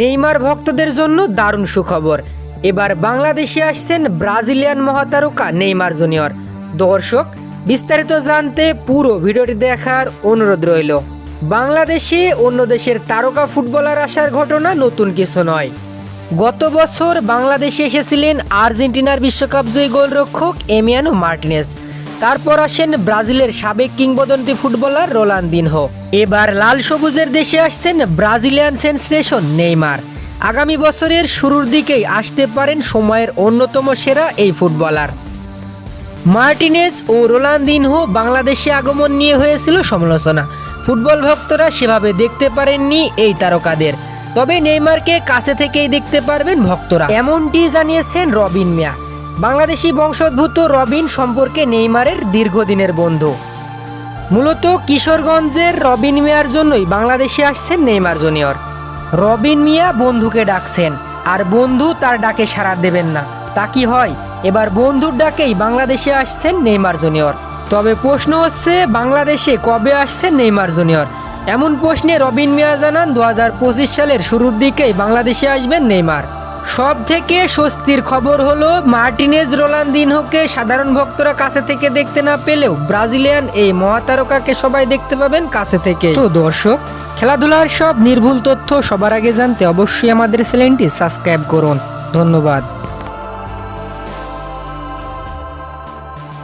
Neymar ভক্তদের জন্য দারুণ সুখবর। এবার বাংলাদেশে আসছেন ব্রাজিলিয়ান মহাতারকা নেইমার জুনিয়র। দর্শক, বিস্তারিত জানতে পুরো ভিডিওটি দেখার অনুরোধ রইল। বাংলাদেশে অন্য দেশের তারকা ফুটবলার আসার ঘটনা নতুন কিছু নয়। গত বছর বাংলাদেশে এসেছিলেন আর্জেন্টিনার বিশ্বকাপ জয়ী গোলরক্ষক এমিয়ানো মার্টিনেজ। তারপর আসেন ব্রাজিলের সাবেক কিংবদন্তি ফুটবলার রোলান্দিনহো এবার লাল সবুজের দেশে আসছেন ব্রাজিলিয়ান সেন্সেশন নেইমার। আগামী বছরের শুরুর দিকেই আসতে পারেন সময়ের অন্যতম সেরা এই ফুটবলার। মার্টিনেজ ও রোলান্দিনহো বাংলাদেশে আগমন নিয়ে হয়েছিল সমালোচনা। ফুটবল ভক্তরা সেভাবে দেখতে পারেননি এই তারকাদের। তবে নেইমারকে কাছে থেকেই দেখতে পারবেন ভক্তরা। এমনটি জানিয়েছেন রবিন মিয়া। বাংলাদেশি বংশোদ্ভূত রবিন সম্পর্কে নেইমারের দীর্ঘদিনের বন্ধু। মূলত কিশোরগঞ্জের রবিন মিয়ার জন্যই বাংলাদেশে আসছেন নেইমার জুনিয়র। রবিন মিয়া বন্ধুকে ডাকছেন, আর বন্ধু তার ডাকে সাড়া দেবেন না। তা কি হয়? এবার বন্ধুর ডাকেই বাংলাদেশে আসছেন নেইমার জুনিয়র। তবে প্রশ্ন হচ্ছে, বাংলাদেশে কবে আসছেন নেইমার জুনিয়র? এমন প্রশ্নে রবিন মিয়া জানান দু হাজার পঁচিশ সালের শুরুর দিকেই বাংলাদেশে আসবেন নেইমার। সব থেকে স্বস্তির খবর হলো মার্টিনেজ রোলান্দিনহোকে সাধারণ ভক্তরা কাছে থেকে দেখতে না পেলেও ব্রাজিলিয়ান এই মহাতারকাকে সবাই দেখতে পাবেন কাছে থেকে। তো দর্শক, খেলাধুলার সব নির্ভুল তথ্য সবার আগে জানতে অবশ্যই আমাদের চ্যানেলটি সাবস্ক্রাইব করুন। ধন্যবাদ।